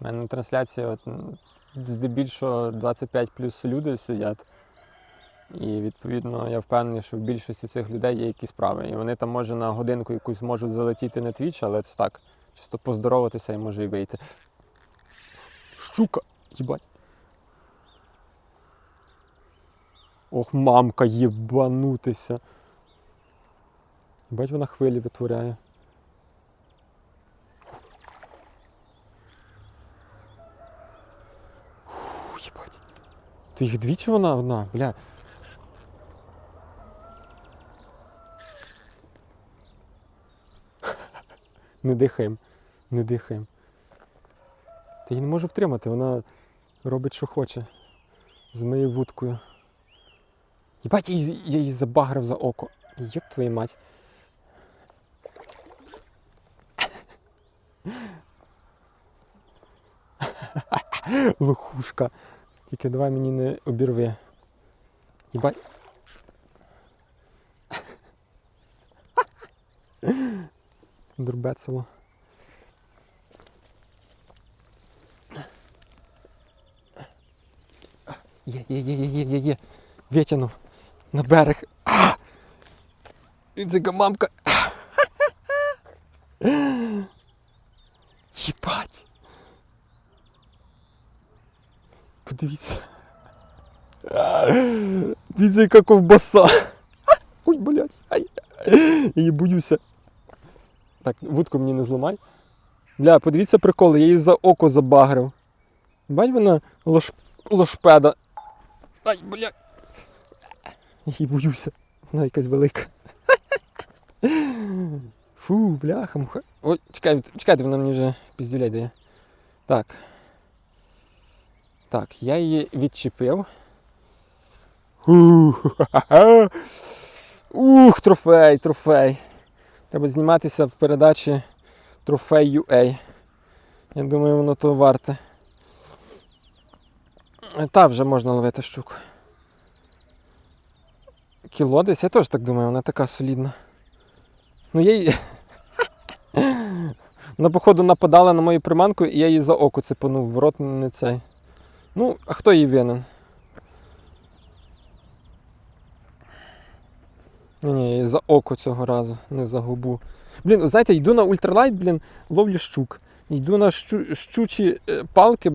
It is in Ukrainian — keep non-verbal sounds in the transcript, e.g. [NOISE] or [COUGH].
У мене на трансляції от, здебільшого 25 плюс люди сидять. І відповідно я впевнений, що в більшості цих людей є якісь справи. І вони там, може, на годинку якусь можуть залетіти на твіч, але це так, чисто поздороватися і може і вийти. Щука! Їбать. Ох, мамка, єбанутися. Бать вона хвилі витворяє. Фу, їбать. То їх дві чи вона одна? Бля. [LAUGHS] Не дихаємо. Не дихаємо. Та я не можу втримати, вона робить, що хоче. З моєю вудкою. Єбать, я її, я її забагрив за око. Йоп твою мать. [LAUGHS] Лохушка. Тільки давай мені не обірви. Єбать. Дурбецело. Є, є, є, є, є, є, є. Витягнув на берег. А! І це мамка. Єбать. Подивіться. Дивіться, яка ковбаса. Ой, блядь. Ай. Я її боюся. Так, вудку мені не зламай. Бля, подивіться прикол, я її за око забагрив. Бать вона лош... лошпеда. Ай, бля. Я її боюся. Вона якась велика. Фу, бляха, муха. Ой, чекай, чекайте, вона мені вже піздюлей дає. Так. Так, я її відчепив. Ух, трофей, трофей. Треба зніматися в передачі Трофей UA. Я думаю, воно того варте. Та вже можна ловити щуку. Кіло десь, я теж так думаю, вона така солідна. Ну я її. Вона, [LAUGHS] походу, нападала на мою приманку, і я її за око цепанув, в рот не цей. Ну, а хто її винен? Ні, за око цього разу, не за губу. Блін, знаєте, йду на ультралайт, блін, ловлю щук. Йду на щу, щучі е, палки,